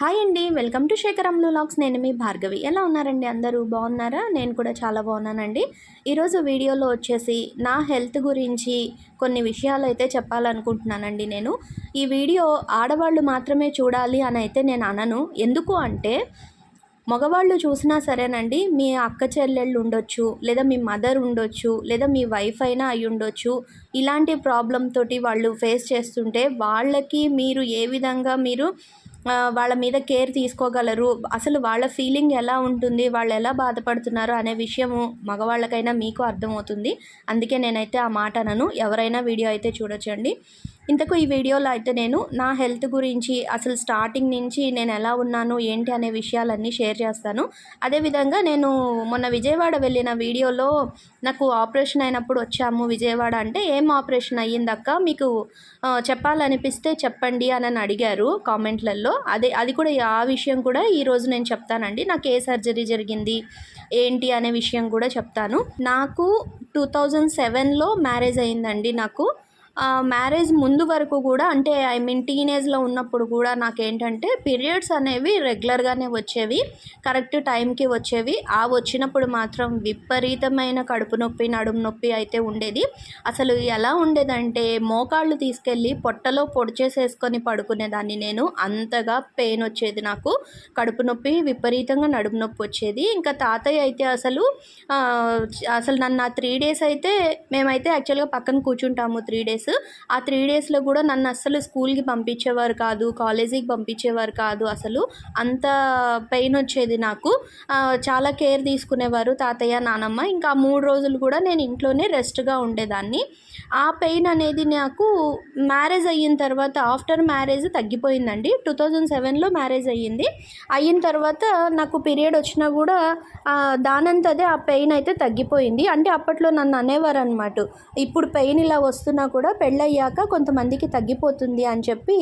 Hi అండి welcome to శేఖరంలో lakhs నేను మీ భార్గవి. ఎలా ఉన్నారండి అందరూ? బాగున్నారా? నేను కూడా చాలా బాగున్నానండి. ఈరోజు వీడియోలో వచ్చేసి నా హెల్త్ గురించి కొన్ని విషయాలు అయితే చెప్పాలనుకుంటున్నానండి నేను. ఈ వీడియో ఆడవాళ్ళు మాత్రమే చూడాలి అని అయితే నేను అనను. ఎందుకు అంటే మగవాళ్ళు చూసినా సరేనండి మీ అక్క చెల్లెళ్ళు ఉండొచ్చు లేదా మీ మదర్ ఉండొచ్చు లేదా మీ వైఫ్ అయినా అయి ఉండొచ్చు. ఇలాంటి ప్రాబ్లం తోటి వాళ్ళు ఫేస్ చేస్తుంటే వాళ్ళకి మీరు ఏ విధంగా మీరు వాళ్ళ మీద కేర్ తీసుకోగలరు. అసలు వాళ్ళ ఫీలింగ్ ఎలా ఉంటుంది? వాళ్ళు ఎలా బాధపడుతున్నారు అనే విషయము మగవాళ్ళకైనా మీకు అర్థమవుతుంది. అందుకే నేనైతే ఆ మాట అనను. ఎవరైనా వీడియో అయితే చూడొచ్చండి. ఇంతకు ఈ వీడియోలో అయితే నేను నా హెల్త్ గురించి అసలు స్టార్టింగ్ నుంచి నేను ఎలా ఉన్నాను ఏంటి అనే విషయాలన్నీ షేర్ చేస్తాను. అదేవిధంగా నేను మొన్న విజయవాడ వెళ్ళిన వీడియోలో నాకు ఆపరేషన్ అయినప్పుడు వచ్చాము. విజయవాడ అంటే ఏం ఆపరేషన్ అయ్యిందక్క? మీకు చెప్పాలనిపిస్తే చెప్పండి అని అడిగారు కామెంట్లలో. అదే అది కూడా ఆ విషయం కూడా ఈరోజు నేను చెప్తానండి. నాకు ఏ సర్జరీ జరిగింది ఏంటి అనే విషయం కూడా చెప్తాను. నాకు టూ థౌజండ్ సెవెన్లో మ్యారేజ్ అయిందండి నాకు. మ్యారేజ్ ముందు వరకు కూడా అంటే ఐ మీన్ టీనేజ్లో ఉన్నప్పుడు కూడా నాకేంటంటే పీరియడ్స్ అనేవి రెగ్యులర్గానే వచ్చేవి. కరెక్ట్ టైంకి వచ్చేవి. ఆ వచ్చినప్పుడు మాత్రం విపరీతమైన కడుపు నొప్పి నడుము నొప్పి అయితే ఉండేది. అసలు ఎలా ఉండేదంటే మోకాళ్ళు తీసుకెళ్ళి పొట్టలో పొడిచేసేసుకొని పడుకునేదాన్ని నేను. అంతగా పెయిన్ వచ్చేది నాకు. కడుపు నొప్పి విపరీతంగా నడుము నొప్పి వచ్చేది. ఇంకా తాతయ్య అయితే అసలు అసలు నన్ను ఆ త్రీ డేస్ అయితే మేమైతే యాక్చువల్గా పక్కన కూర్చుంటాము త్రీ డేస్ ఆ త్రీ డేస్లో కూడా నన్ను అస్సలు స్కూల్కి పంపించేవారు కాదు కాలేజీకి పంపించేవారు కాదు. అసలు అంత పెయిన్ వచ్చేది నాకు. చాలా కేర్ తీసుకునేవారు తాతయ్య నానమ్మ. ఇంకా మూడు రోజులు కూడా నేను ఇంట్లోనే రెస్ట్గా ఉండేదాన్ని. ఆ పెయిన్ అనేది నాకు మ్యారేజ్ అయిన తర్వాత ఆఫ్టర్ మ్యారేజ్ తగ్గిపోయిందండి. టూ థౌజండ్ సెవెన్లో మ్యారేజ్ అయ్యింది. అయిన తర్వాత నాకు పీరియడ్ వచ్చినా కూడా దానంతదే ఆ పెయిన్ అయితే తగ్గిపోయింది. అంటే అప్పట్లో నన్ను అనేవారు అనమాట ఇప్పుడు పెయిన్ ఇలా వస్తున్నా కూడా పెళ్ళయ్యాక కొంతమందికి తగ్గిపోతుంది అని చెప్పి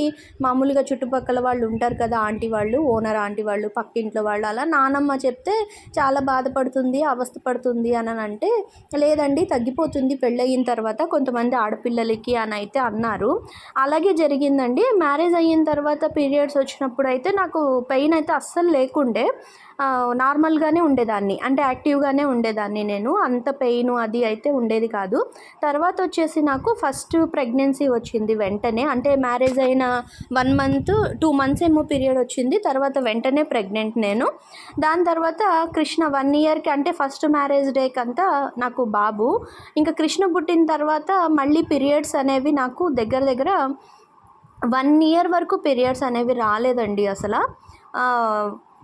మామూలుగా చుట్టుపక్కల వాళ్ళు ఉంటారు కదా ఆంటీ వాళ్ళు ఓనర్ ఆంటీ వాళ్ళు పక్కింట్లో వాళ్ళు అలా నానమ్మ చెప్తే చాలా బాధపడుతుంది అవస్థ పడుతుంది అని అంటే లేదండి తగ్గిపోతుంది పెళ్ళయిన తర్వాత కొంతమంది ఆడపిల్లలకి అని అయితే అన్నారు. అలాగే జరిగిందండి. మ్యారేజ్ అయిన తర్వాత పీరియడ్స్ వచ్చినప్పుడు అయితే నాకు పెయిన్ అయితే అస్సలు లేకుండే. నార్మల్గానే ఉండేదాన్ని. అంటే యాక్టివ్గానే ఉండేదాన్ని నేను. అంత పెయిన్ అది అయితే ఉండేది కాదు. తర్వాత వచ్చేసి నాకు ఫస్ట్ ప్రెగ్నెన్సీ వచ్చింది వెంటనే. అంటే మ్యారేజ్ అయిన వన్ మంత్ టూ మంత్స్ ఏమో పీరియడ్ వచ్చింది. తర్వాత వెంటనే ప్రెగ్నెంట్ నేను. దాని తర్వాత కృష్ణ వన్ ఇయర్కి అంటే ఫస్ట్ మ్యారేజ్ డేకి అంతా నాకు బాబు. ఇంకా కృష్ణ పుట్టిన తర్వాత మళ్ళీ పీరియడ్స్ అనేవి నాకు దగ్గర దగ్గర వన్ ఇయర్ వరకు పీరియడ్స్ అనేవి రాలేదండి అసలు.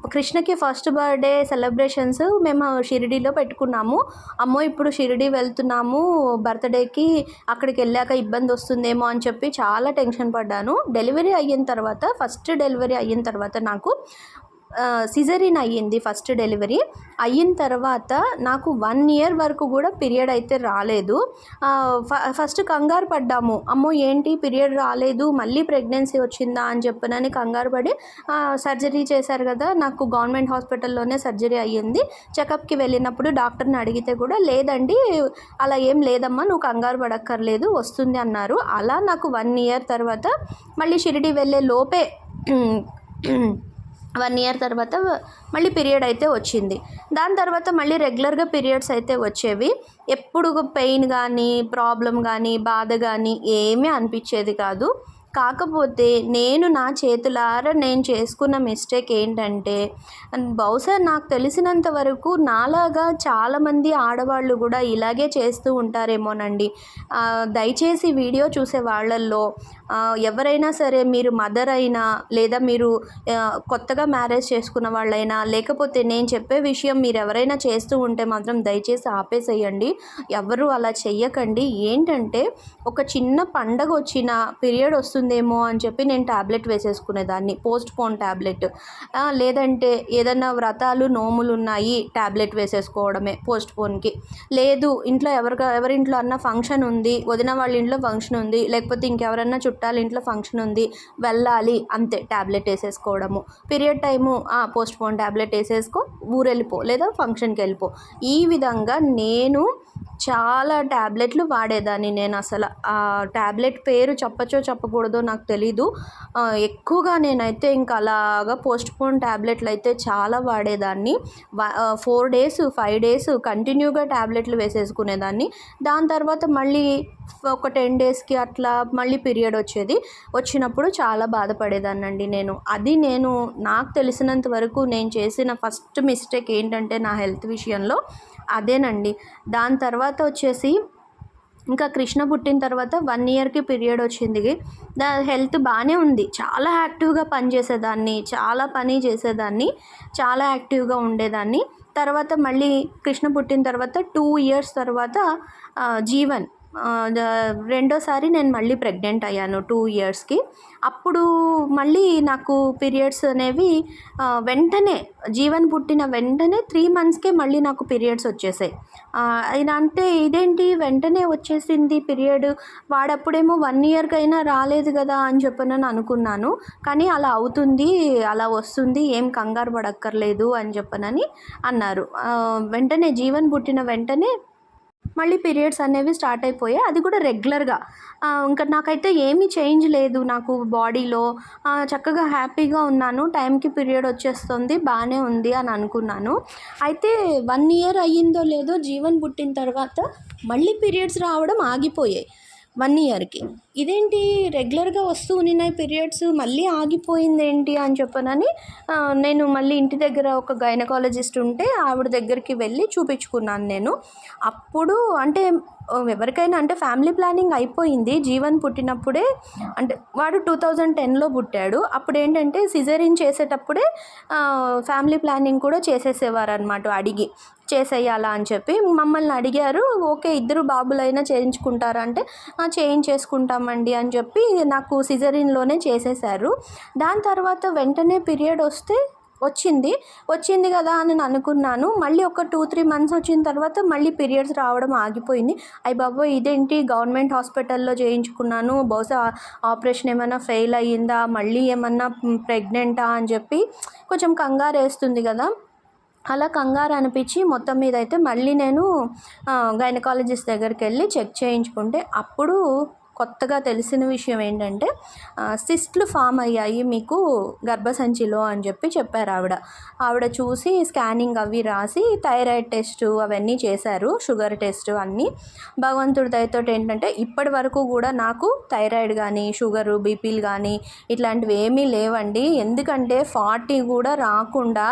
కృష్ణకి ఫస్ట్ బర్త్డే సెలబ్రేషన్స్ మేము షిరిడీలో పెట్టుకున్నాము. అమ్మో ఇప్పుడు షిరిడీ వెళ్తున్నాము. బర్త్డేకి అక్కడికి వెళ్ళాక ఇబ్బంది వస్తుందేమో అని చెప్పి చాలా టెన్షన్ పడ్డాను. డెలివరీ అయిన తర్వాత ఫస్ట్ డెలివరీ అయిన తర్వాత నాకు సిజరీన్ అయ్యింది ఫస్ట్ డెలివరీ. అయిన తర్వాత నాకు వన్ ఇయర్ వరకు కూడా పీరియడ్ అయితే రాలేదు. ఫ- ఫస్ట్ కంగారు పడ్డాము. అమ్మో ఏంటి పీరియడ్ రాలేదు? మళ్ళీ ప్రెగ్నెన్సీ వచ్చిందా అని చెప్పనని కంగారు పడి సర్జరీ చేశారు కదా నాకు గవర్నమెంట్ హాస్పిటల్లోనే సర్జరీ అయ్యింది. చెకప్కి వెళ్ళినప్పుడు డాక్టర్ని అడిగితే కూడా లేదండి అలా ఏం లేదమ్మా నువ్వు కంగారు పడక్కర్లేదు వస్తుంది అన్నారు. అలా నాకు వన్ ఇయర్ తర్వాత మళ్ళీ షిరిడి వెళ్ళే లోపే వన్ ఇయర్ తర్వాత మళ్ళీ పీరియడ్ అయితే వచ్చింది. దాని తర్వాత మళ్ళీ రెగ్యులర్గా పీరియడ్స్ అయితే వచ్చేవి. ఎప్పుడు పెయిన్ కానీ ప్రాబ్లం కానీ బాధ కానీ ఏమీ అనిపించేది కాదు. కాకపోతే నేను నా చేతులారా నేను చేసుకున్న మిస్టేక్ ఏంటంటే బహుశా నాకు తెలిసినంత వరకు నాలాగా చాలామంది ఆడవాళ్ళు కూడా ఇలాగే చేస్తూ ఉంటారేమోనండి. దయచేసి వీడియో చూసే వాళ్ళల్లో ఎవరైనా సరే మీరు మదర్ అయినా లేదా మీరు కొత్తగా మ్యారేజ్ చేసుకున్న వాళ్ళైనా లేకపోతే నేను చెప్పే విషయం మీరు ఎవరైనా చేస్తూ ఉంటే మాత్రం దయచేసి ఆపేసేయండి. ఎవరు అలా చెయ్యకండి. ఏంటంటే ఒక చిన్న పండగ వచ్చిన పీరియడ్ వస్తుందేమో అని చెప్పి నేను ట్యాబ్లెట్ వేసేసుకునేదాన్ని. పోస్ట్ పోన్ ట్యాబ్లెట్ లేదంటే ఏదైనా వ్రతాలు నోములు ఉన్నాయి ట్యాబ్లెట్ వేసేసుకోవడమే పోస్ట్ పోన్కి లేదు ఇంట్లో ఎవరికా ఎవరింట్లో అన్న ఫంక్షన్ ఉంది వదిన వాళ్ళ ఇంట్లో ఫంక్షన్ ఉంది లేకపోతే ఇంకెవరన్నా చుట్టాల ఇంట్లో ఫంక్షన్ ఉంది వెళ్ళాలి అంతే ట్యాబ్లెట్ వేసేసుకోవడము. Period time postpone tablet వేసేసుకో ఊరెళ్ళిపో లేదా ఫంక్షన్కి వెళ్ళిపో. ఈ విధంగా నేను చాలా ట్యాబ్లెట్లు వాడేదాన్ని నేను అసలు. ఆ ట్యాబ్లెట్ పేరు చెప్పచ్చో చెప్పకూడదో నాకు తెలీదు. ఎక్కువగా నేనైతే ఇంకా అలాగా పోస్ట్ పోన్ ట్యాబ్లెట్లు అయితే చాలా వాడేదాన్ని ఫోర్ డేస్ ఫైవ్ డేస్ కంటిన్యూగా ట్యాబ్లెట్లు వేసేసుకునేదాన్ని. దాని తర్వాత మళ్ళీ ఒక టెన్ డేస్కి అట్లా మళ్ళీ పీరియడ్ వచ్చేది. వచ్చినప్పుడు చాలా బాధపడేదాన్ని అండి నేను. అది నేను నాకు తెలిసినంత వరకు నేను చేసిన ఫస్ట్ మిస్టేక్ ఏంటంటే నా హెల్త్ విషయంలో అదేనండి. దాని తర్వాత వచ్చేసి ఇంకా కృష్ణ పుట్టిన తర్వాత వన్ ఇయర్కి పీరియడ్ వచ్చింది. దా హెల్త్ బాగానే ఉంది. చాలా యాక్టివ్గా పనిచేసేదాన్ని చాలా పని చేసేదాన్ని చాలా యాక్టివ్గా ఉండేదాన్ని. తర్వాత మళ్ళీ కృష్ణ పుట్టిన తర్వాత టూ ఇయర్స్ తర్వాత జీవన్. రెండోసారి నేను మళ్ళీ ప్రెగ్నెంట్ అయ్యాను టూ ఇయర్స్కి. అప్పుడు మళ్ళీ నాకు పీరియడ్స్ అనేవి వెంటనే జీవన్ పుట్టిన వెంటనే త్రీ మంత్స్కే మళ్ళీ నాకు పీరియడ్స్ వచ్చేసాయి. ఇలా అంటే ఇదేంటి? వెంటనే వచ్చేసింది పీరియడ్ వాడప్పుడేమో వన్ ఇయర్కి అయినా రాలేదు కదా అని చెప్పనని అనుకున్నాను. కానీ అలా అవుతుంది అలా వస్తుంది ఏం కంగారు పడక్కర్లేదు అని చెప్పనని అన్నారు. వెంటనే జీవన్ పుట్టిన వెంటనే మళ్ళీ పీరియడ్స్ అనేవి స్టార్ట్ అయిపోయాయి. అది కూడా రెగ్యులర్గా. ఇంకా నాకైతే ఏమీ చేంజ్ లేదు నాకు బాడీలో. చక్కగా హ్యాపీగా ఉన్నాను. టైంకి పీరియడ్ వచ్చేస్తుంది బాగానే ఉంది అని అనుకున్నాను. అయితే వన్ ఇయర్ అయ్యిందో లేదో జీవన్ పుట్టిన తర్వాత మళ్ళీ పీరియడ్స్ రావడం ఆగిపోయాయి. వన్ ఇయర్కి. ఇదేంటి? రెగ్యులర్గా వస్తూ ఉన్నాయి పీరియడ్స్ మళ్ళీ ఆగిపోయింది ఏంటి అని చెప్పనని నేను మళ్ళీ ఇంటి దగ్గర ఒక గైనకాలజిస్ట్ ఉంటే ఆవిడ దగ్గరికి వెళ్ళి చూపించుకున్నాను నేను. అప్పుడు అంటే ఎవరికైనా అంటే ఫ్యామిలీ ప్లానింగ్ అయిపోయింది. జీవన్ పుట్టినప్పుడే అంటే వాడు టూ థౌజండ్ టెన్లో పుట్టాడు. అప్పుడు ఏంటంటే సిజరిన్ చేసేటప్పుడే ఫ్యామిలీ ప్లానింగ్ కూడా చేసేసేవారు అనమాట అడిగి. చేసేయాలా అని చెప్పి మమ్మల్ని అడిగారు. ఓకే ఇద్దరు బాబులైనా చేయించుకుంటారా అంటే చేయించేసుకుంటామండి అని చెప్పి నాకు సిజరిన్లోనే చేసేసారు దాని తర్వాత వెంటనే పీరియడ్ వస్తే వచ్చింది. వచ్చింది కదా అని నేను అనుకున్నాను. మళ్ళీ ఒక టూ త్రీ మంత్స్ వచ్చిన తర్వాత మళ్ళీ పీరియడ్స్ రావడం ఆగిపోయింది. అయ్యి బాబోయ్! ఇదేంటి? గవర్నమెంట్ హాస్పిటల్లో చేయించుకున్నాను. బహుశా ఆపరేషన్ ఏమైనా ఫెయిల్ అయ్యిందా? మళ్ళీ ఏమన్నా ప్రెగ్నెంటా అని చెప్పి కొంచెం కంగారు వేస్తుంది కదా. అలా కంగారు అనిపించి మొత్తం మీద అయితే మళ్ళీ నేను గైనకాలజిస్ట్ దగ్గరికి వెళ్ళి చెక్ చేయించుకుంటే అప్పుడు కొత్తగా తెలిసిన విషయం ఏంటంటే సిస్ట్లు ఫామ్ అయ్యాయి మీకు గర్భసంచిలో అని చెప్పి చెప్పారు ఆవిడ. ఆవిడ చూసి స్కానింగ్ అవి రాసి థైరాయిడ్ టెస్ట్ అవన్నీ చేశారు షుగర్ టెస్ట్ అన్నీ. భగవంతుడి దయతో ఏంటంటే ఇప్పటి వరకు కూడా నాకు థైరాయిడ్ కానీ షుగరు బీపీలు కానీ ఇట్లాంటివి ఏమీ లేవండి. ఎందుకంటే ఫార్టీ కూడా రాకుండా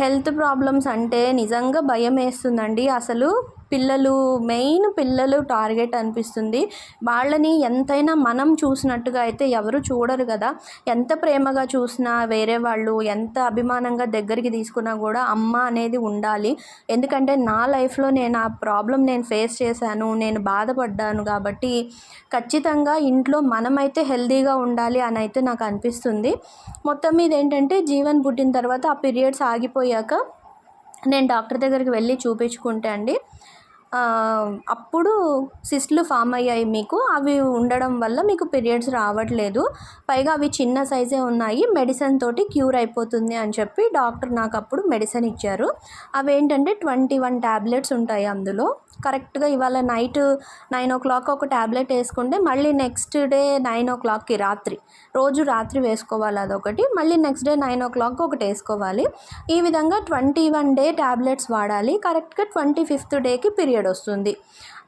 హెల్త్ ప్రాబ్లమ్స్ అంటే నిజంగా భయం వేస్తుందండి. అసలు పిల్లలు మెయిన్ పిల్లలు టార్గెట్ అనిపిస్తుంది. వాళ్ళని ఎంతైనా మనం చూసినట్టుగా అయితే ఎవరు చూడరు కదా. ఎంత ప్రేమగా చూసినా వేరే వాళ్ళు ఎంత అభిమానంగా దగ్గరికి తీసుకున్నా కూడా అమ్మ అనేది ఉండాలి. ఎందుకంటే నా లైఫ్లో నేను ఆ ప్రాబ్లం నేను ఫేస్ చేశాను నేను బాధపడ్డాను కాబట్టి ఖచ్చితంగా ఇంట్లో మనమైతే హెల్దీగా ఉండాలి అని అయితే నాకు అనిపిస్తుంది. మొత్తం మీద ఏంటంటే జీవన్ పుట్టిన తర్వాత ఆ పీరియడ్స్ ఆగిపోయాక నేను డాక్టర్ దగ్గరికి వెళ్ళి చూపించుకుంటే అండి. అప్పుడు సిస్ట్లు ఫామ్ అయ్యాయి మీకు. అవి ఉండడం వల్ల మీకు పీరియడ్స్ రావట్లేదు. పైగా అవి చిన్న సైజే ఉన్నాయి. మెడిసిన్ తోటి క్యూర్ అయిపోతుంది అని చెప్పి డాక్టర్ నాకు అప్పుడు మెడిసిన్ ఇచ్చారు. అవి ఏంటంటే ట్వంటీ వన్ ట్యాబ్లెట్స్ ఉంటాయి అందులో. కరెక్ట్గా ఇవాళ నైట్ నైన్ ఓ క్లాక్ ఒక ట్యాబ్లెట్ వేసుకుంటే మళ్ళీ నెక్స్ట్ డే నైన్ ఓ క్లాక్కి రాత్రి. రోజు రాత్రి వేసుకోవాలి అదొకటి. మళ్ళీ next day nine o'clock ఒకటి వేసుకోవాలి. ఈ విధంగా ట్వంటీ వన్ డే ట్యాబ్లెట్స్ వాడాలి. కరెక్ట్గా ట్వంటీ ఫిఫ్త్ డేకి పీరియడ్ వస్తుంది.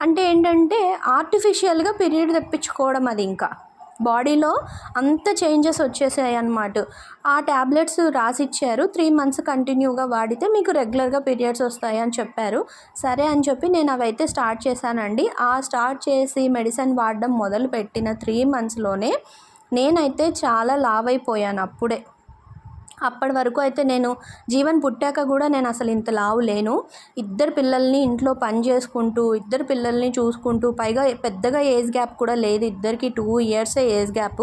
అంటే ఏంటంటే ఆర్టిఫిషియల్గా పీరియడ్ తెప్పించుకోవడం అది ఇంకా. బాడీలో అంత చేంజెస్ వచ్చేసాయి అన్నమాట. ఆ ట్యాబ్లెట్స్ రాసిచ్చారు. త్రీ మంత్స్ కంటిన్యూగా వాడితే మీకు రెగ్యులర్గా పీరియడ్స్ వస్తాయి అని చెప్పారు. సరే అని చెప్పి నేను అవైతే స్టార్ట్ చేశానండి. ఆ స్టార్ట్ చేసి మెడిసిన్ వాడడం మొదలు పెట్టిన త్రీ మంత్స్లోనే నేనైతే చాలా లావ్ అయిపోయాను అప్పుడే. అప్పటి వరకు అయితే నేను జీవన్ పుట్టాక కూడా నేను అసలు ఇంత లావు లేను. ఇద్దరు పిల్లల్ని ఇంట్లో పని చేసుకుంటూ ఇద్దరు పిల్లల్ని చూసుకుంటూ పైగా పెద్దగా ఏజ్ గ్యాప్ కూడా లేదు ఇద్దరికి టూ ఇయర్సే ఏజ్ గ్యాప్.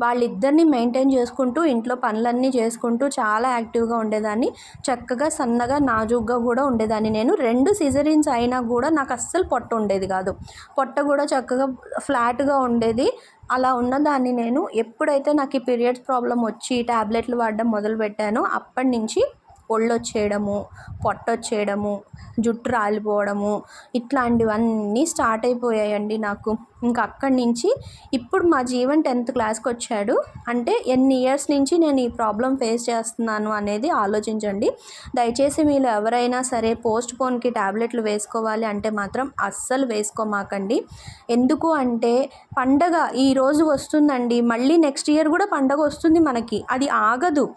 వాళ్ళిద్దరిని మెయింటైన్ చేసుకుంటూ ఇంట్లో పనులన్నీ చేసుకుంటూ చాలా యాక్టివ్గా ఉండేదాన్ని. చక్కగా సన్నగా నాజుగ్గా కూడా ఉండేదాన్ని. నేను రెండు సిజరీన్స్ అయినా కూడా నాకు అస్సలు పొట్ట ఉండేది కాదు. పొట్ట కూడా చక్కగా ఫ్లాట్గా ఉండేది. అలా ఉన్నదాన్ని నేను ఎప్పుడైతే నాకు ఈ పీరియడ్స్ ప్రాబ్లం వచ్చి ట్యాబ్లెట్లు వాడడం మొదలుపెట్టానో అప్పటి నుంచి ఒళ్ళు వచ్చేయడము పొట్ట వచ్చేయడము జుట్టు రాలిపోవడము ఇట్లాంటివన్నీ స్టార్ట్ అయిపోయాయండి నాకు. ఇంకా అక్కడి నుంచి ఇప్పుడు మా జీవన్ టెన్త్ క్లాస్కి వచ్చాడు. అంటే ఎన్ని ఇయర్స్ నుంచి నేను ఈ ప్రాబ్లం ఫేస్ చేస్తున్నాను అనేది ఆలోచించండి. దయచేసి మీరు ఎవరైనా సరే పోస్ట్ పోన్కి ట్యాబ్లెట్లు వేసుకోవాలి అంటే మాత్రం అస్సలు వేసుకోమాకండి. ఎందుకు అంటే పండగ ఈరోజు వస్తుందండి. మళ్ళీ నెక్స్ట్ ఇయర్ కూడా పండగ వస్తుంది మనకి. అది ఆగదు.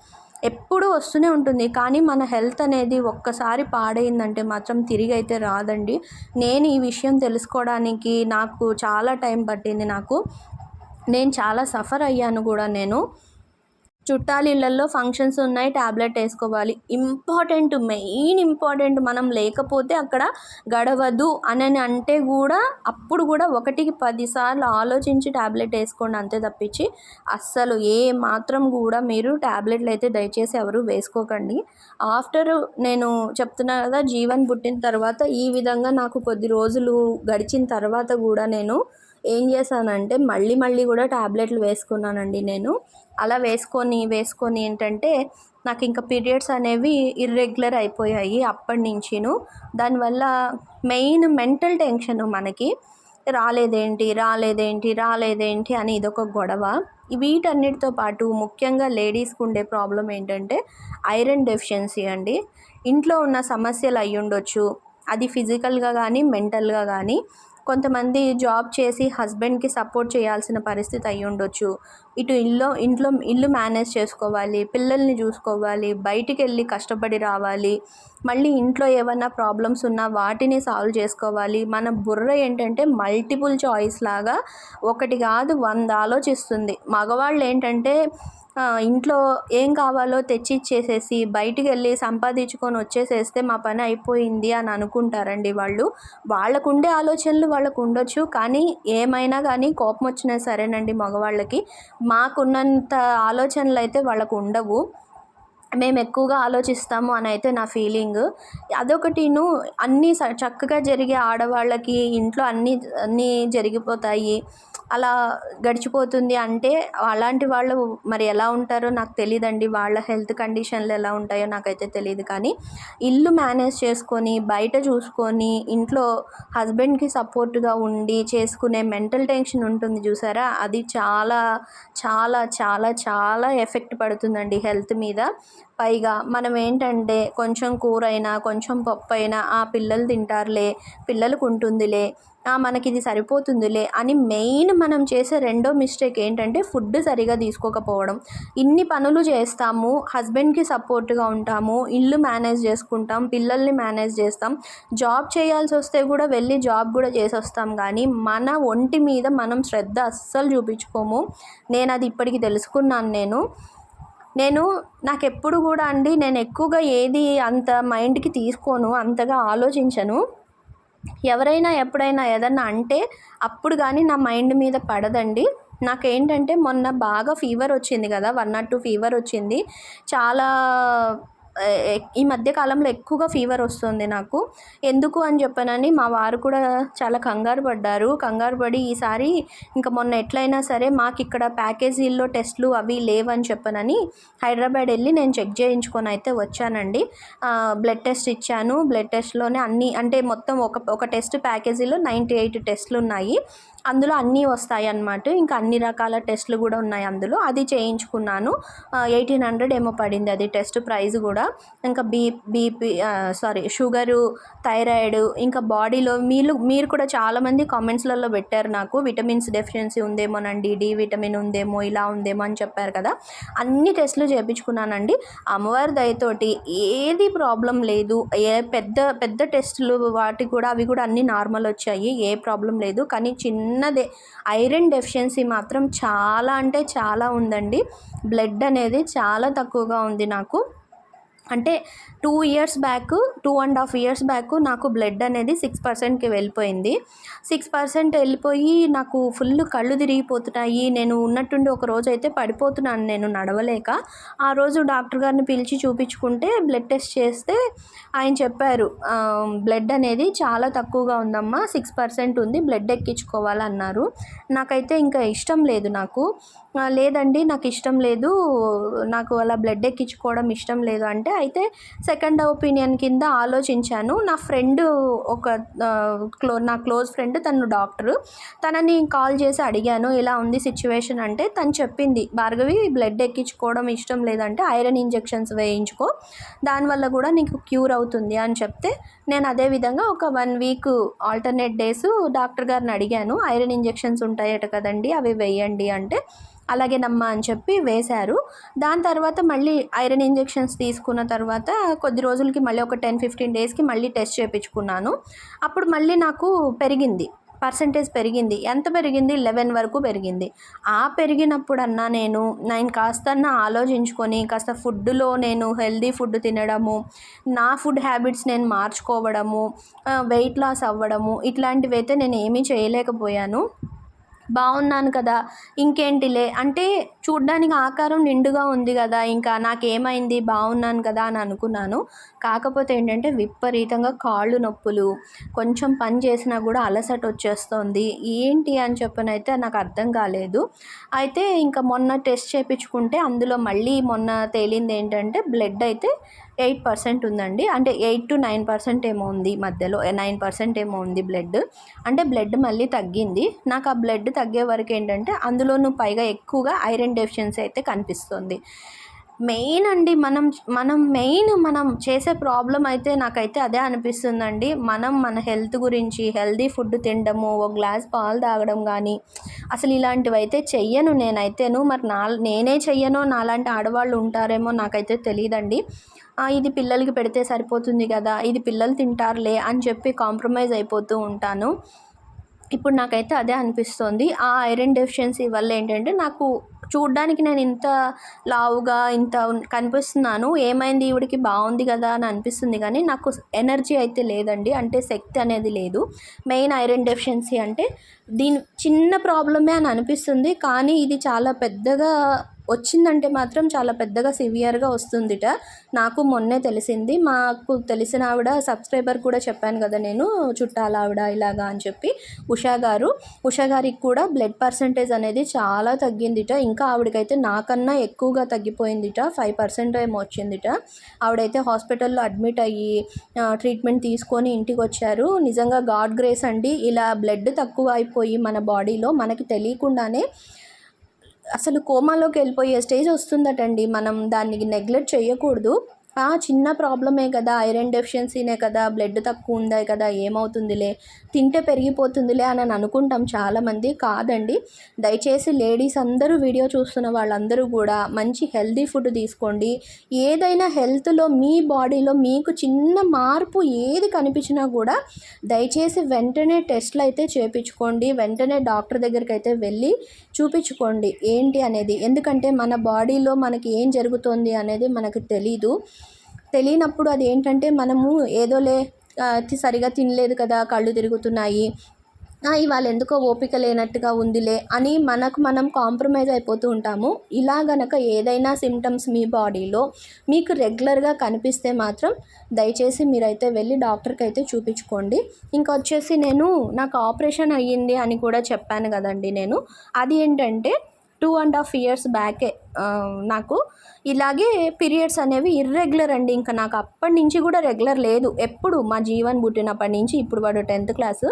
ఎప్పుడూ వస్తూనే ఉంటుంది. కానీ మన హెల్త్ అనేది ఒక్కసారి పాడైందంటే మాత్రం తిరిగి అయితే రాదండి. నేను ఈ విషయం తెలుసుకోవడానికి నాకు చాలా టైం పట్టింది నాకు. నేను చాలా సఫర్ అయ్యాను కూడా నేను. చుట్టాలిళ్ళల్లో ఫంక్షన్స్ ఉన్నాయి ట్యాబ్లెట్ వేసుకోవాలి. ఇంపార్టెంట్ మెయిన్ ఇంపార్టెంట్ మనం లేకపోతే అక్కడ గడవదు అని అంటే కూడా అప్పుడు కూడా ఒకటికి పదిసార్లు ఆలోచించి ట్యాబ్లెట్ వేసుకోండి అంతే తప్పించి అస్సలు ఏ మాత్రం కూడా మీరు ట్యాబ్లెట్లు అయితే దయచేసి ఎవరు వేసుకోకండి. ఆఫ్టర్ నేను చెప్తున్నా కదా జీవన్ పుట్టిన తర్వాత ఈ విధంగా నాకు కొద్ది రోజులు గడిచిన తర్వాత కూడా నేను ఏం చేశానంటే మళ్ళీ మళ్ళీ కూడా ట్యాబ్లెట్లు వేసుకున్నానండి నేను. అలా వేసుకొని వేసుకొని ఏంటంటే నాకు ఇంకా పీరియడ్స్ అనేవి ఇర్రెగ్యులర్ అయిపోయాయి అప్పటి నుంచిను. దానివల్ల మెయిన్ మెంటల్ టెన్షన్ మనకి. రాలేదేంటి రాలేదేంటి రాలేదేంటి అని ఇదొక గొడవ. వీటన్నిటితో పాటు ముఖ్యంగా లేడీస్కి ఉండే ప్రాబ్లం ఏంటంటే ఐరన్ డెఫిషియన్సీ అండి. ఇంట్లో ఉన్న సమస్యలు అయ్యుండొచ్చు. అది ఫిజికల్గా కానీ మెంటల్గా కానీ కొంతమంది జాబ్ చేసి హస్బెండ్కి సపోర్ట్ చేయాల్సిన పరిస్థితి అయి ఉండొచ్చు. ఇటు ఇల్లు ఇంట్లో ఇల్లు మేనేజ్ చేసుకోవాలి పిల్లల్ని చూసుకోవాలి బయటికి వెళ్ళి కష్టపడి రావాలి. మళ్ళీ ఇంట్లో ఏమన్నా ప్రాబ్లమ్స్ ఉన్నా వాటిని సాల్వ్ చేసుకోవాలి. మన బుర్ర ఏంటంటే మల్టిపుల్ చాయిస్ లాగా ఒకటి కాదు వంద ఆలోచిస్తుంది. మగవాళ్ళు ఏంటంటే ఇంట్లో ఏం కావాలో తెచ్చి ఇచ్చేసేసి బయటికి వెళ్ళి సంపాదించుకొని వచ్చేసేస్తే మా పని అయిపోయింది అని అనుకుంటారండి వాళ్ళు. వాళ్ళకు ఉండే ఆలోచనలు వాళ్ళకు ఉండొచ్చు కానీ ఏమైనా కానీ కోపం వచ్చినా సరేనండి మగవాళ్ళకి. మాకున్నంత ఆలోచనలు అయితే వాళ్ళకు ఉండవు మేము ఎక్కువగా ఆలోచిస్తాము అని అయితే నా ఫీలింగ్ అదొకటిను అన్నీ చక్కగా జరిగే ఆడవాళ్ళకి ఇంట్లో అన్నీ అన్నీ జరిగిపోతాయి. అలా గడిచిపోతుంది అంటే అలాంటి వాళ్ళు మరి ఎలా ఉంటారో నాకు తెలియదండి వాళ్ళ హెల్త్ కండిషన్లు ఎలా ఉంటాయో నాకైతే తెలియదు కానీ ఇల్లు మేనేజ్ చేసుకొని బయట చూసుకొని ఇంట్లో హస్బెండ్కి సపోర్ట్గా ఉండి చేసుకునే మెంటల్ టెన్షన్ ఉంటుంది చూసారా? అది చాలా చాలా చాలా చాలా ఎఫెక్ట్ పడుతుందండి హెల్త్ మీద. పైగా మనం ఏంటంటే కొంచెం కూర అయినా కొంచెం పప్పు అయినా ఆ పిల్లలు తింటారులే పిల్లలకు ఉంటుందిలే మనకి ఇది సరిపోతుందిలే అని మెయిన్ మనం చేసే రెండో మిస్టేక్ ఏంటంటే ఫుడ్ సరిగా తీసుకోకపోవడం. ఇన్ని పనులు చేస్తాము హస్బెండ్కి సపోర్ట్గా ఉంటాము ఇల్లు మేనేజ్ చేసుకుంటాం పిల్లల్ని మేనేజ్ చేస్తాం జాబ్ చేయాల్సి వస్తే కూడా వెళ్ళి జాబ్ కూడా చేసి వస్తాం కానీ మన ఒంటి మీద మనం శ్రద్ధ అస్సలు చూపించుకోము. నేను అది ఇప్పటికి తెలుసుకున్నాను నేను. నేను నాకు ఎప్పుడు కూడా అండి నేను ఎక్కువగా ఏది అంత మైండ్కి తీసుకోను అంతగా ఆలోచించను. ఎవరైనా ఎప్పుడైనా ఏదన్నా అంటే అప్పుడు కానీ నా మైండ్ మీద పడదండి. నాకేంటంటే మొన్న బాగా ఫీవర్ వచ్చింది కదా వన్ నాట్ టూ ఫీవర్ వచ్చింది. చాలా ఈ మధ్య కాలంలో ఎక్కువగా ఫీవర్ వస్తుంది నాకు. ఎందుకు అని చెప్పానని మా వారు కూడా చాలా కంగారు పడ్డారు. కంగారు పడి ఈసారి ఇంకా మొన్న ఎట్లయినా సరే మాకు ఇక్కడ ప్యాకేజీల్లో టెస్ట్లు అవి లేవని చెప్పనని హైదరాబాద్ వెళ్ళి నేను చెక్ చేయించుకొని అయితే వచ్చానండి. బ్లడ్ టెస్ట్ ఇచ్చాను. బ్లడ్ టెస్ట్లోనే అన్ని అంటే మొత్తం ఒక ఒక టెస్ట్ ప్యాకేజీలో నైంటీ ఎయిట్ టెస్ట్లు ఉన్నాయి అందులో అన్నీ వస్తాయి అన్నమాట. ఇంకా అన్ని రకాల టెస్ట్లు కూడా ఉన్నాయి అందులో. అది చేయించుకున్నాను. ఎయిటీన్ హండ్రెడ్ ఏమో పడింది అది టెస్ట్ ప్రైస్ కూడా. ఇంకా B BP sorry sugar thyroid ఇంకా బాడీలో మీరు మీరు కూడా చాలామంది కామెంట్స్లలో పెట్టారు నాకు. విటమిన్స్ డెఫిషియన్సీ ఉందేమోనండి డి విటమిన్ ఉందేమో ఇలా ఉందేమో అని చెప్పారు కదా. అన్ని టెస్టులు చేయించుకున్నానండి. అమ్మవారి దయతోటి ఏది ప్రాబ్లం లేదు. ఏ పెద్ద పెద్ద టెస్టులు వాటి కూడా అవి కూడా అన్నీ నార్మల్ వచ్చాయి. ఏ ప్రాబ్లం లేదు. కానీ చిన్న చిన్నదే ఐరన్ డెఫిషియన్సీ మాత్రం చాలా అంటే చాలా ఉందండి. బ్లడ్ అనేది చాలా తక్కువగా ఉంది నాకు. అంటే two years back two and half years back నాకు బ్లడ్ అనేది సిక్స్ పర్సెంట్కి వెళ్ళిపోయింది. సిక్స్ పర్సెంట్ వెళ్ళిపోయి నాకు ఫుల్ కళ్ళు తిరిగిపోతున్నాయి. నేను ఉన్నట్టుండి ఒక రోజు అయితే పడిపోతున్నాను. నేను నడవలేక ఆ రోజు డాక్టర్ గారిని పిలిచి చూపించుకుంటే బ్లడ్ టెస్ట్ చేస్తే ఆయన చెప్పారు బ్లడ్ అనేది చాలా తక్కువగా ఉందమ్మా సిక్స్ పర్సెంట్ ఉంది బ్లడ్ ఎక్కించుకోవాలన్నారు. నాకైతే ఇంకా ఇష్టం లేదు నాకు. లేదండి నాకు ఇష్టం లేదు. నాకు అలా బ్లడ్ ఎక్కించుకోవడం ఇష్టం లేదు. అంటే అంటే అయితే సెకండ్ ఒపీనియన్ కింద ఆలోచించాను. నా ఫ్రెండ్ ఒక క్లో నా క్లోజ్ ఫ్రెండ్ తను డాక్టరు తనని కాల్ చేసి అడిగాను ఇలా ఉంది సిచ్యువేషన్ అంటే తను చెప్పింది భార్గవి బ్లడ్ ఎక్కించుకోవడం ఇష్టం లేదంటే ఐరన్ ఇంజెక్షన్స్ వేయించుకో. దానివల్ల కూడా నీకు క్యూర్ అవుతుంది. అని చెప్తే నేను అదే విధంగా ఒక one week alternate days doctor గారిని అడిగాను ఐరన్ ఇంజెక్షన్స్ ఉంటాయట కదండి అవి వేయండి. అంటే అలాగేనమ్మా అని చెప్పి వేశారు. దాని తర్వాత మళ్ళీ ఐరన్ ఇంజెక్షన్స్ తీసుకున్న తర్వాత కొద్ది రోజులకి మళ్ళీ ఒక టెన్ ఫిఫ్టీన్ డేస్కి మళ్ళీ టెస్ట్ చేయించుకున్నాను అప్పుడు మళ్ళీ నాకు పెరిగింది. పర్సంటేజ్ పెరిగింది. ఎంత పెరిగింది? లెవెన్ వరకు పెరిగింది. ఆ పెరిగినప్పుడన్నా నేను నేను కాస్తన్నా ఆలోచించుకొని కాస్త ఫుడ్లో నేను హెల్దీ ఫుడ్ తినడము నా ఫుడ్ హ్యాబిట్స్ నేను మార్చుకోవడము వెయిట్ లాస్ అవ్వడము ఇట్లాంటివి అయితే నేను ఏమీ చేయలేకపోయాను. బాగున్నాను కదా ఇంకేంటిలే? అంటే చూడ్డానికి ఆకారం నిండుగా ఉంది కదా ఇంకా నాకేమైంది? బాగున్నాను కదా అని అనుకున్నాను. కాకపోతే ఏంటంటే విపరీతంగా కాళ్ళు నొప్పులు కొంచెం పని చేసినా కూడా అలసట వచ్చేస్తుంది. ఏంటి అని చెప్పనైతే నాకు అర్థం కాలేదు. అయితే ఇంకా మొన్న టెస్ట్ చేయించుకుంటే అందులో మళ్ళీ మొన్న తేలింది ఏంటంటే బ్లడ్ అయితే ఎయిట్ పర్సెంట్ ఉందండి. అంటే ఎయిట్ టు నైన్ పర్సెంట్ ఏమో ఉంది మధ్యలో. నైన్ పర్సెంట్ ఏమో ఉంది బ్లడ్. అంటే బ్లడ్ మళ్ళీ తగ్గింది. నాకు ఆ బ్లడ్ తగ్గే వరకు ఏంటంటే అందులోనూ పైగా ఎక్కువగా ఐరన్ డెఫిషియన్సీ అయితే కనిపిస్తుంది. మెయిన్ అండి మనం మనం మెయిన్ మనం చేసే ప్రాబ్లం అయితే నాకైతే అదే అనిపిస్తుందండి. మనం మన హెల్త్ గురించి హెల్దీ ఫుడ్ తినడము ఒక గ్లాస్ పాలు తాగడం కానీ అసలు ఇలాంటివి అయితే చెయ్యను నేనైతేను. మరి నా నేనే చెయ్యనో నాలాంటి ఆడవాళ్ళు ఉంటారేమో నాకైతే తెలియదండి ఇది పిల్లలకి పెడితే సరిపోతుంది కదా ఇది పిల్లలు తింటారులే అని చెప్పి కాంప్రమైజ్ అయిపోతూ ఉంటాను. ఇప్పుడు నాకైతే అదే అనిపిస్తుంది. ఆ ఐరన్ డెఫిషియన్సీ వల్ల ఏంటంటే నాకు చూడ్డానికి నేను ఇంత లావుగా ఇంత కనిపిస్తున్నాను. ఏమైంది? ఈవిడికి బాగుంది కదా అని అనిపిస్తుంది కానీ నాకు ఎనర్జీ అయితే లేదండి. అంటే శక్తి అనేది లేదు. మెయిన్ ఐరన్ డెఫిషియన్సీ అంటే దీని చిన్న ప్రాబ్లమే అని అనిపిస్తుంది కానీ ఇది చాలా పెద్దగా వచ్చిందంటే మాత్రం చాలా పెద్దగా సివియర్గా వస్తుందిట. నాకు మొన్నే తెలిసింది. మాకు తెలిసిన ఆవిడ సబ్స్క్రైబర్ కూడా చెప్పాను కదా నేను చుట్టాల ఆవిడ ఇలాగా అని చెప్పి ఉషా గారు. ఉషా గారికి కూడా బ్లడ్ పర్సంటేజ్ అనేది చాలా తగ్గిందిట. ఇంకా ఆవిడకైతే నాకన్నా ఎక్కువగా తగ్గిపోయిందిట. ఫైవ్ పర్సెంట్ ఏమో వచ్చిందిట. ఆవిడైతే హాస్పిటల్లో అడ్మిట్ అయ్యి ట్రీట్మెంట్ తీసుకొని ఇంటికి వచ్చారు నిజంగా గాడ్ గ్రేస్ అండి. ఇలా బ్లడ్ తక్కువ అయిపోయి మన బాడీలో మనకి తెలియకుండానే అసలు కోమాలోకి వెళ్ళిపోయే స్టేజ్ వస్తుందటండి. మనం దాన్ని నెగ్లెక్ట్ చేయకూడదు. చిన్న ప్రాబ్లమే కదా ఐరన్ డెఫిషియన్సీనే కదా బ్లడ్ తక్కువ ఉందా కదా ఏమవుతుందిలే తింటే పెరిగిపోతుందిలే అని అని అనుకుంటాం చాలామంది కాదండి. దయచేసి లేడీస్ అందరూ వీడియో చూస్తున్న వాళ్ళందరూ కూడా మంచి హెల్దీ ఫుడ్ తీసుకోండి. ఏదైనా హెల్త్లో మీ బాడీలో మీకు చిన్న మార్పు ఏది కనిపించినా కూడా దయచేసి వెంటనే టెస్ట్లు అయితే చేయించుకోండి వెంటనే డాక్టర్ దగ్గరికి అయితే వెళ్ళి చూపించుకోండి ఏంటి అనేది. ఎందుకంటే మన బాడీలో మనకి ఏం జరుగుతుంది అనేది మనకు తెలీదు. తెలియనప్పుడు అది ఏంటంటే మనము ఏదోలే సరిగా తినలేదు కదా కళ్ళు తిరుగుతున్నాయి. ఇవాళ ఎందుకో ఓపిక లేనట్టుగా ఉందిలే అని మనకు మనం కాంప్రమైజ్ అయిపోతూ ఉంటాము. ఇలా గనక ఏదైనా సిమ్టమ్స్ మీ బాడీలో మీకు రెగ్యులర్గా కనిపిస్తే మాత్రం దయచేసి మీరైతే వెళ్ళి డాక్టర్కి అయితే చూపించుకోండి. ఇంకా వచ్చేసి నేను నాకు ఆపరేషన్ అయ్యింది అని కూడా చెప్పాను కదండి నేను. అది ఏంటంటే టూ అండ్ హాఫ్ ఇయర్స్ బ్యాకే నాకు ఇలాగే పీరియడ్స్ అనేవి ఇర్రెగ్యులర్ అండి. ఇంకా నాకు అప్పటి నుంచి కూడా రెగ్యులర్ లేదు. ఎప్పుడు మా జీవన్ పుట్టినప్పటి నుంచి ఇప్పుడు వాడు టెన్త్ క్లాస్.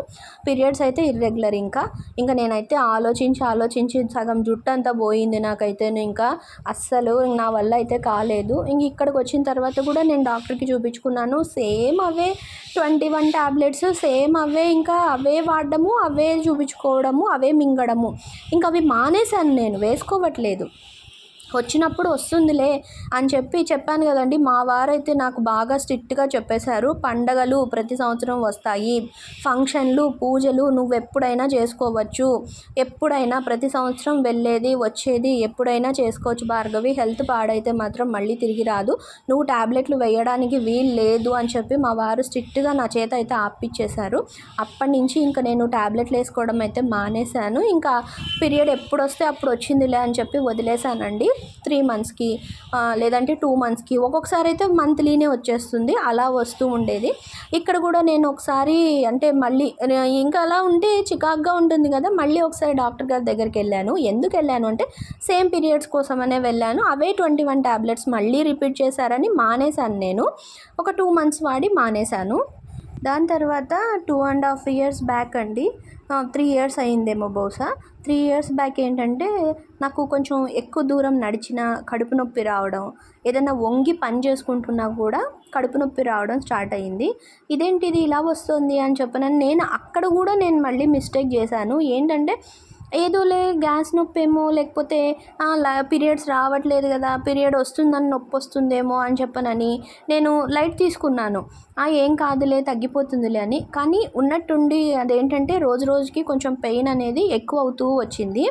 పీరియడ్స్ అయితే ఇర్రెగ్యులర్ ఇంకా. ఇంకా నేనైతే ఆలోచించి ఆలోచించి సగం జుట్టు అంతా పోయింది నాకైతే ఇంకా అస్సలు నా వల్ల అయితే కాలేదు. ఇంక ఇక్కడికి వచ్చిన తర్వాత కూడా నేను డాక్టర్కి చూపించుకున్నాను. సేమ్ అవే ట్వంటీ వన్ ట్యాబ్లెట్స్ సేమ్ అవే ఇంకా అవే వాడడము అవే చూపించుకోవడము అవే మింగడము. ఇంకా అవి మానేశాను నేను వేసుకోవట్లేదు. వచ్చినప్పుడు వస్తుందిలే అని చెప్పి చెప్పాను కదండి. మా వారైతే నాకు బాగా స్ట్రిక్ట్గా చెప్పేశారు. పండగలు ప్రతి సంవత్సరం వస్తాయి. ఫంక్షన్లు పూజలు నువ్వు ఎప్పుడైనా చేసుకోవచ్చు. ఎప్పుడైనా ప్రతి సంవత్సరం వెళ్ళేది వచ్చేది ఎప్పుడైనా చేసుకోవచ్చు భార్గవి. హెల్త్ పాడైతే మాత్రం మళ్ళీ తిరిగి రాదు. నువ్వు ట్యాబ్లెట్లు వేయడానికి వీలు లేదు అని చెప్పి మా వారు స్ట్రిక్ట్గా నా చేత అయితే ఆపిచ్చేశారు. అప్పటి నుంచి ఇంకా నేను ట్యాబ్లెట్లు వేసుకోవడం అయితే మానేశాను. ఇంకా పీరియడ్ ఎప్పుడు వస్తే అప్పుడు వచ్చిందిలే అని చెప్పి వదిలేశానండి. త్రీ మంత్స్కి లేదంటే టూ మంత్స్కి ఒక్కొక్కసారి అయితే మంత్లీనే వచ్చేస్తుంది. అలా వస్తూ ఉండేది. ఇక్కడ కూడా నేను ఒకసారి అంటే మళ్ళీ ఇంకా అలా ఉంటే చికాగ్గా ఉంటుంది కదా మళ్ళీ ఒకసారి డాక్టర్ గారి దగ్గరికి వెళ్ళాను. ఎందుకు వెళ్ళాను అంటే సేమ్ పీరియడ్స్ కోసమనే వెళ్ళాను. అవే ట్వంటీ వన్ ట్యాబ్లెట్స్ మళ్ళీ రిపీట్ చేశారని మానేశాను నేను. ఒక టూ మంత్స్ వాడి మానేశాను. దాని తర్వాత two and half years back అండి. త్రీ ఇయర్స్ అయిందేమో బహుశా. త్రీ ఇయర్స్ బ్యాక్ ఏంటంటే నాకు కొంచెం ఎక్కువ దూరం నడిచిన కడుపు నొప్పి రావడం ఏదైనా వంగి పని చేసుకుంటున్నా కూడా కడుపు నొప్పి రావడం స్టార్ట్ అయ్యింది. ఇదేంటిది ఇలా వస్తుంది అని చెప్పనని నేను అక్కడ కూడా నేను మళ్ళీ మిస్టేక్ చేశాను. ఏంటంటే ఏదోలే గ్యాస్ నొప్పి ఏమో లేకపోతే పీరియడ్స్ రావట్లేదు కదా పీరియడ్ వస్తుందని నొప్పి వస్తుందేమో అని చెప్పనని నేను లైట్ తీసుకున్నాను. ఏం కాదులే తగ్గిపోతుందిలే అని. కానీ ఉన్నట్టుండి అదేంటంటే రోజు రోజుకి కొంచెం పెయిన్ అనేది ఎక్కువ అవుతూ వచ్చింది.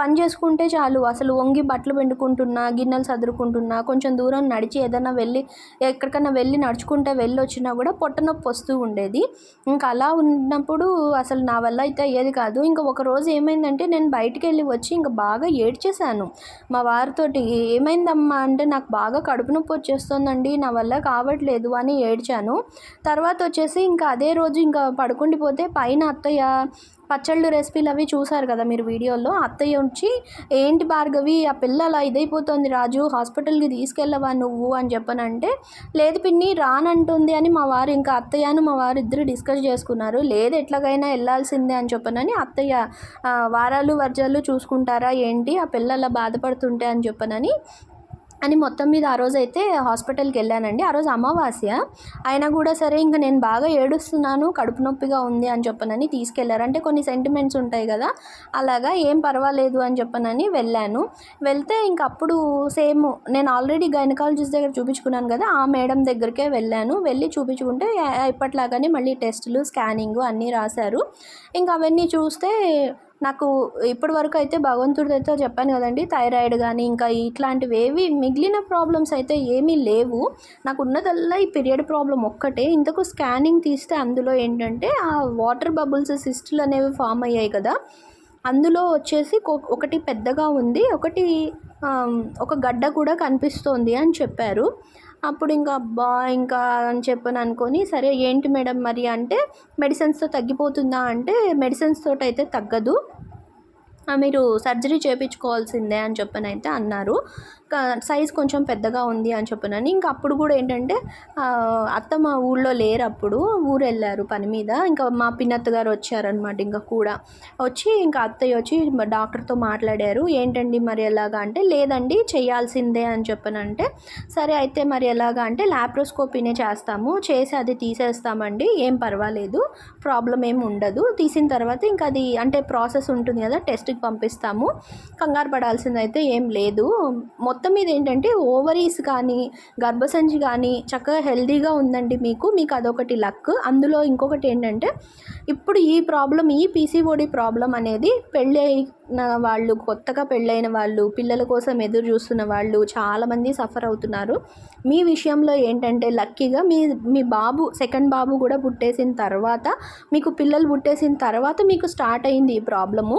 పని చేసుకుంటే చాలు. అసలు వంగి బట్టలు పెండుకుంటున్నా గిన్నెలు సదురుకుంటున్నా కొంచెం దూరం నడిచి ఏదైనా వెళ్ళి ఎక్కడికైనా వెళ్ళి నడుచుకుంటే వెళ్ళి వచ్చినా కూడా పొట్ట నొప్పి వస్తూ ఉండేది. ఇంకా అలా ఉన్నప్పుడు అసలు నా వల్ల అయితే అయ్యేది కాదు. ఇంకా ఒక రోజు ఏమైందంటే నేను బయటికి వెళ్ళి వచ్చి ఇంకా బాగా ఏడ్చేశాను. మా వారితోటి ఏమైందమ్మా? అంటే నాకు బాగా కడుపు నొప్పి వచ్చేస్తుందండి. నా వల్ల కావట్లేదు అని ఏడ్చాను. తర్వాత వచ్చేసి ఇంకా అదే రోజు ఇంకా పడుకుండిపోతే పైన అత్తయ్య పచ్చళ్ళు రెసిపీలు అవి చూసారు కదా మీరు వీడియోలో. అత్తయ్య ఉంచి ఏంటి భార్గవి ఆ పిల్ల అలా ఇదైపోతుంది రాజు హాస్పిటల్కి తీసుకెళ్ళవా నువ్వు? అని చెప్పనంటే లేదు పిన్ని రానంటుంది అని మా వారు ఇంకా అత్తయ్యను మా వారు ఇద్దరు డిస్కస్ చేసుకున్నారు. లేదు ఎట్లాగైనా వెళ్ళాల్సిందే అని చెప్పనని అత్తయ్య వారాలు వర్జాలు చూసుకుంటారా? ఏంటి? ఆ పిల్ల అలా బాధపడుతుంటే అని చెప్పనని అని మొత్తం మీద ఆ రోజు అయితే హాస్పిటల్కి వెళ్ళానండి. ఆ రోజు అమావాస్య. అయినా కూడా సరే ఇంకా నేను బాగా ఏడుస్తున్నాను కడుపు నొప్పిగా ఉంది అని చెప్పనని తీసుకెళ్ళారు. అంటే కొన్ని సెంటిమెంట్స్ ఉంటాయి కదా అలాగా ఏం పర్వాలేదు అని చెప్పనని వెళ్ళాను. వెళ్తే ఇంక అప్పుడు సేమ్ నేను ఆల్రెడీ గైనకాలజిస్ట్ దగ్గర చూపించుకున్నాను కదా ఆ మేడం దగ్గరికే వెళ్ళాను. వెళ్ళి చూపించుకుంటే ఇప్పట్లాగానే మళ్ళీ టెస్టులు స్కానింగ్ అన్నీ రాశారు. ఇంకా అవన్నీ చూస్తే నాకు ఇప్పటి వరకు అయితే భగవంతుడితో చెప్పాను కదండి థైరాయిడ్ కానీ ఇంకా ఇట్లాంటివి ఏవి మిగిలిన ప్రాబ్లమ్స్ అయితే ఏమీ లేవు. నాకు ఉన్నదల్లా ఈ పీరియడ్ ప్రాబ్లం ఒక్కటే. ఇంతకు స్కానింగ్ తీస్తే అందులో ఏంటంటే ఆ వాటర్ బబుల్స్ సిస్టులు అనేవి ఫామ్ అయ్యాయి కదా. అందులో వచ్చేసి ఒకటి పెద్దగా ఉంది ఒకటి ఒక గడ్డ కూడా కనిపిస్తోంది అని చెప్పారు. అప్పుడు ఇంకా అబ్బా ఇంకా అని చెప్పని అనుకొని సరే ఏంటి మేడం మరి అంటే మెడిసిన్స్తో తగ్గిపోతుందా అంటే మెడిసిన్స్ తోటి అయితే తగ్గదు మీరు సర్జరీ చేయించుకోవాల్సిందే అని చెప్పని అయితే అన్నారు. సైజ్ కొంచెం పెద్దగా ఉంది అని చెప్పినాను ఇంకా అప్పుడు కూడా ఏంటంటే అత్త మా ఊళ్ళో లేరు అప్పుడు ఊరు వెళ్ళారు పని మీద. ఇంకా మా పిన్నత్త గారు వచ్చారనమాట ఇంకా కూడా. వచ్చి ఇంకా అత్తయ్య వచ్చి డాక్టర్తో మాట్లాడారు. ఏంటండి మరి ఎలాగా అంటే లేదండి చేయాల్సిందే అని చెప్పనంటే సరే అయితే మరి ఎలాగా అంటే ల్యాప్రోస్కోపీనే చేస్తాము. చేసి అది తీసేస్తామండి. ఏం పర్వాలేదు. ప్రాబ్లం ఏమి ఉండదు. తీసిన తర్వాత ఇంకా అది అంటే ప్రాసెస్ ఉంటుంది కదా టెస్ట్కి పంపిస్తాము. కంగారు పడాల్సిందైతే అయితే ఏం లేదు. మొత్తం మొత్తం మీద ఏంటంటే ఓవరీస్ కానీ గర్భసంచి కానీ చక్కగా హెల్దీగా ఉందండి మీకు. మీకు అదొకటి లక్ అందులో ఇంకొకటి ఏంటంటే ఇప్పుడు ఈ ప్రాబ్లం ఈ పీసీఓడి ప్రాబ్లం అనేది పెళ్ళి వాళ్ళు కొత్తగా పెళ్ళైన వాళ్ళు పిల్లల కోసం ఎదురు చూస్తున్న వాళ్ళు చాలామంది సఫర్ అవుతున్నారు. మీ విషయంలో ఏంటంటే లక్కీగా మీ మీ బాబు సెకండ్ బాబు కూడా పుట్టేసిన తర్వాత మీకు పిల్లలు పుట్టేసిన తర్వాత మీకు స్టార్ట్ అయింది ఈ ప్రాబ్లము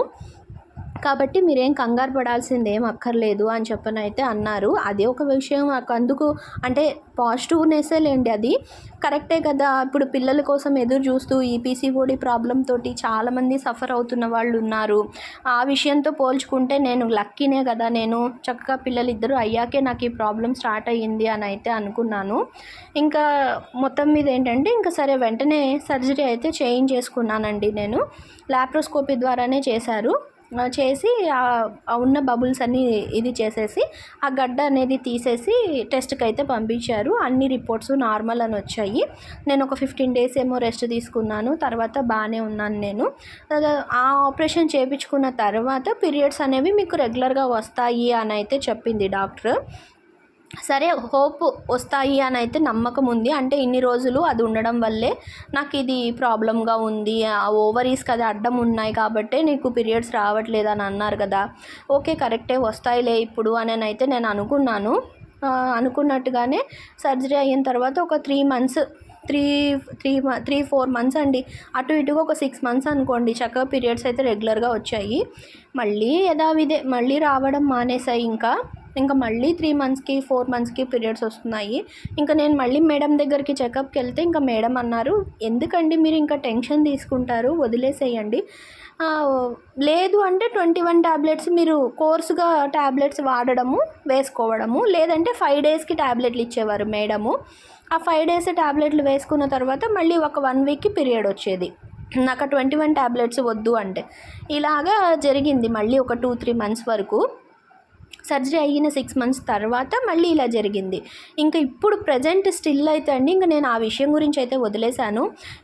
కాబట్టి మీరేం కంగారు పడాల్సింది ఏం అక్కర్లేదు అని చెప్పని అయితే అన్నారు. అదే ఒక విషయం నాకు అందుకు అంటే పాజిటివ్నెస్సే లేండి అది. కరెక్టే కదా ఇప్పుడు పిల్లల కోసం ఎదురు చూస్తూ ఈ పీసీఓడి ప్రాబ్లం తోటి చాలామంది సఫర్ అవుతున్న వాళ్ళు ఉన్నారు. ఆ విషయంతో పోల్చుకుంటే నేను లక్కీనే కదా నేను చక్కగా పిల్లలు ఇద్దరు అయ్యాకే నాకు ఈ ప్రాబ్లం స్టార్ట్ అయ్యింది అని అయితే అనుకున్నాను. ఇంకా మొత్తం మీద ఏంటంటే ఇంకా సరే వెంటనే సర్జరీ అయితే చేంజ్ చేసుకున్నానండి నేను. ల్యాప్రోస్కోపీ ద్వారానే చేశారు. చేసి ఉన్న బబుల్స్ అన్నీ ఇది చేసేసి ఆ గడ్డ అనేది తీసేసి టెస్ట్కి అయితే పంపించారు. అన్ని రిపోర్ట్స్ నార్మల్ అని వచ్చాయి. నేను ఒక ఫిఫ్టీన్ డేస్ ఏమో రెస్ట్ తీసుకున్నాను. తర్వాత బాగానే ఉన్నాను నేను. ఆ ఆపరేషన్ చేయించుకున్న తర్వాత పీరియడ్స్ అనేవి మీకు రెగ్యులర్గా వస్తాయి అని అయితే చెప్పింది డాక్టర్. సరే హోప్ వస్తాయి అని అయితే నమ్మకం ఉంది. అంటే ఇన్ని రోజులు అది ఉండడం వల్లే నాకు ఇది ప్రాబ్లంగా ఉంది. ఓవరీస్ కదా అడ్డం ఉన్నాయి కాబట్టే నీకు పీరియడ్స్ రావట్లేదు అని అన్నారు కదా. ఓకే కరెక్టే వస్తాయిలే ఇప్పుడు అని అయితే నేను అనుకున్నాను. అనుకున్నట్టుగానే సర్జరీ అయిన తర్వాత ఒక three months three three three four months అండి. అటు ఇటుగా ఒక సిక్స్ మంత్స్ అనుకోండి. చక్కగా పీరియడ్స్ అయితే రెగ్యులర్గా వచ్చాయి. మళ్ళీ యథావిధే మళ్ళీ రావడం మానేసాయి ఇంకా. ఇంకా మళ్ళీ త్రీ మంత్స్కి ఫోర్ మంత్స్కి పీరియడ్స్ వస్తున్నాయి. ఇంకా నేను మళ్ళీ మేడం దగ్గరికి చెకప్కి వెళ్తే ఇంకా మేడం అన్నారు ఎందుకండి మీరు ఇంకా టెన్షన్ తీసుకుంటారు? వదిలేసేయండి. లేదు అంటే ట్వంటీ వన్ ట్యాబ్లెట్స్ మీరు కోర్సుగా ట్యాబ్లెట్స్ వాడడము వేసుకోవడము లేదంటే ఫైవ్ డేస్కి ట్యాబ్లెట్లు ఇచ్చేవారు మేడము ఆ ఫైవ్ డేస్ ట్యాబ్లెట్లు వేసుకున్న తర్వాత మళ్ళీ ఒక వన్ వీక్కి పీరియడ్ వచ్చేది. నాకు ట్వంటీ వన్ ట్యాబ్లెట్స్ వద్దు అంటే. ఇలాగా జరిగింది మళ్ళీ ఒక టూ త్రీ మంత్స్ వరకు. సర్జరీ అయిన సిక్స్ మంత్స్ తర్వాత మళ్ళీ ఇలా జరిగింది. ఇంకా ఇప్పుడు ప్రజెంట్ స్టిల్ అయితే అండి ఇంకా నేను ఆ విషయం గురించి అయితే వదిలేశాను.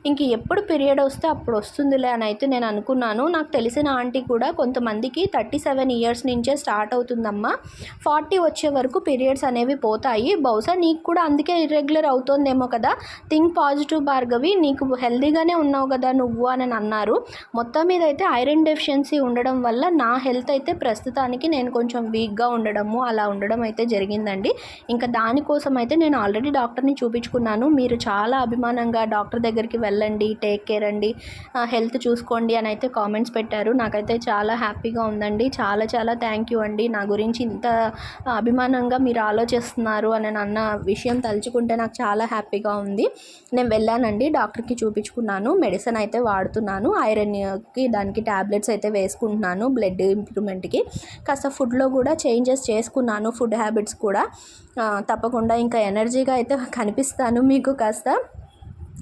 ఇంక ఎప్పుడు పీరియడ్ వస్తే అప్పుడు వస్తుందిలే అని అయితే నేను అనుకున్నాను. నాకు తెలిసిన ఆంటీ కూడా కొంతమందికి థర్టీ సెవెన్ ఇయర్స్ నుంచే స్టార్ట్ అవుతుందమ్మా. ఫార్టీ వచ్చే వరకు పీరియడ్స్ అనేవి పోతాయి. బహుశా నీకు కూడా అందుకే ఇర్రెగ్యులర్ అవుతుందేమో కదా. థింక్ పాజిటివ్ భార్గవి నీకు హెల్దీగానే ఉన్నావు కదా నువ్వు అని అన్నారు. మొత్తం మీద అయితే ఐరన్ డెఫిషియన్సీ ఉండడం వల్ల నా హెల్త్ అయితే ప్రస్తుతానికి నేను కొంచెం వీక్గా ఉండడము అలా ఉండడం అయితే జరిగిందండి. ఇంకా దానికోసం అయితే నేను ఆల్రెడీ డాక్టర్ని చూపించుకున్నాను. మీరు చాలా అభిమానంగా డాక్టర్ దగ్గరికి వెళ్ళండి టేక్ కేర్ అండి హెల్త్ చూసుకోండి అని అయితే కామెంట్స్ పెట్టారు. నాకైతే చాలా హ్యాపీగా ఉందండి. చాలా చాలా థ్యాంక్ యూ అండి. నా గురించి ఇంత అభిమానంగా మీరు ఆలోచిస్తున్నారు అని అన్న విషయం తలుచుకుంటే నాకు చాలా హ్యాపీగా ఉంది. నేను వెళ్ళానండి డాక్టర్కి చూపించుకున్నాను. మెడిసిన్ అయితే వాడుతున్నాను. ఐరన్కి దానికి ట్యాబ్లెట్స్ అయితే వేసుకుంటున్నాను బ్లడ్ ఇంప్రూవ్మెంట్కి కాస్త ఫుడ్లో కూడా చేంజెస్ చేసుకున్నాను ఫుడ్ హ్యాబిట్స్ కూడా. తప్పకుండా ఇంకా ఎనర్జీగా అయితే కనిపిస్తాను మీకు కాస్త.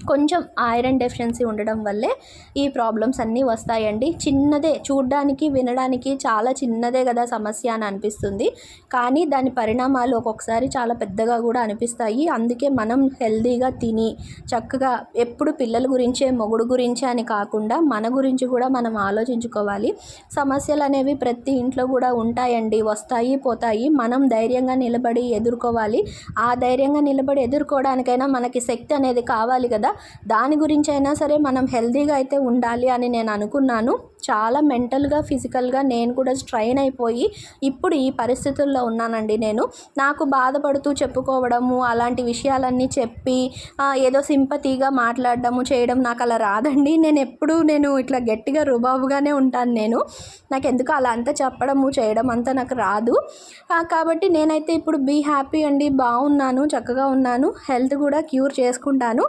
కొంచెం ఐరన్ డెఫిషియన్సీ ఉండడం వల్లే ఈ ప్రాబ్లమ్స్ అన్నీ వస్తాయండి. చిన్నదే చూడడానికి వినడానికి చాలా చిన్నదే కదా సమస్య అని అనిపిస్తుంది. కానీ దాని పరిణామాలు ఒక్కొక్కసారి చాలా పెద్దగా కూడా అనిపిస్తాయి. అందుకే మనం హెల్దీగా తిని చక్కగా ఎప్పుడు పిల్లల గురించే మొగుడు గురించే అని కాకుండా మన గురించి కూడా మనం ఆలోచించుకోవాలి. సమస్యలు అనేవి ప్రతి ఇంట్లో కూడా ఉంటాయండి. వస్తాయి పోతాయి. మనం ధైర్యంగా నిలబడి ఎదుర్కోవాలి. ఆ ధైర్యంగా నిలబడి ఎదుర్కోవడానికైనా మనకి శక్తి అనేది కావాలి కదా. దాని గురించి అయినా సరే మనం హెల్తీగా అయితే ఉండాలి అని నేను అనుకున్నాను. చాలా మెంటల్గా ఫిజికల్గా నేను కూడా స్ట్రైన్ అయిపోయి ఇప్పుడు ఈ పరిస్థితుల్లో ఉన్నానండి నేను. నాకు బాధపడుతూ చెప్పుకోవడము అలాంటి విషయాలన్నీ చెప్పి ఏదో సింపతిగా మాట్లాడడము చేయడం నాకు అలా రాదండి. నేను ఎప్పుడూ నేను ఇట్లా గట్టిగా రుబాబుగానే ఉంటాను నేను. నాకు ఎందుకు అలా అంతా చెప్పడము చేయడం అంతా నాకు రాదు. కాబట్టి నేనైతే ఇప్పుడు బీ హ్యాపీ అండి బాగున్నాను చక్కగా ఉన్నాను. హెల్త్ కూడా క్యూర్ చేసుకుంటాను.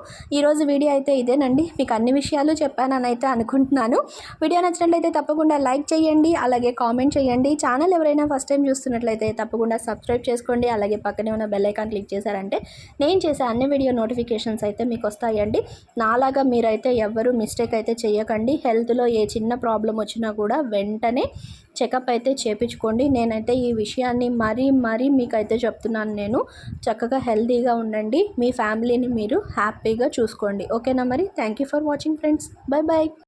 ఈరోజు వీడియో అయితే ఇదేనండి. మీకు అన్ని విషయాలు చెప్పానని అయితే అనుకుంటున్నాను. వీడియో నచ్చినట్లయితే తప్పకుండా లైక్ చేయండి అలాగే కామెంట్ చేయండి. ఛానల్ ఎవరైనా ఫస్ట్ టైం చూస్తున్నట్లయితే తప్పకుండా సబ్స్క్రైబ్ చేసుకోండి అలాగే పక్కనే ఉన్న బెల్ ఐకాన్ క్లిక్ చేశారంటే నేను చేసే అన్ని వీడియో నోటిఫికేషన్స్ అయితే మీకు వస్తాయండి. నాలాగా మీరైతే ఎవ్వరూ మిస్టేక్ అయితే చేయకండి హెల్త్లో ఏ చిన్న ప్రాబ్లం వచ్చినా కూడా వెంటనే చెకప్ అయితే చేపించుకోండి. నేనైతే ఈ విషయాన్ని మరీ మరీ మీకైతే చెప్తున్నాను నేను. చక్కగా హెల్తీగా ఉండండి. మీ ఫ్యామిలీని మీరు హ్యాపీగా చూసుకోండి. ఓకేనా మరి? Thank you for watching friends. Bye bye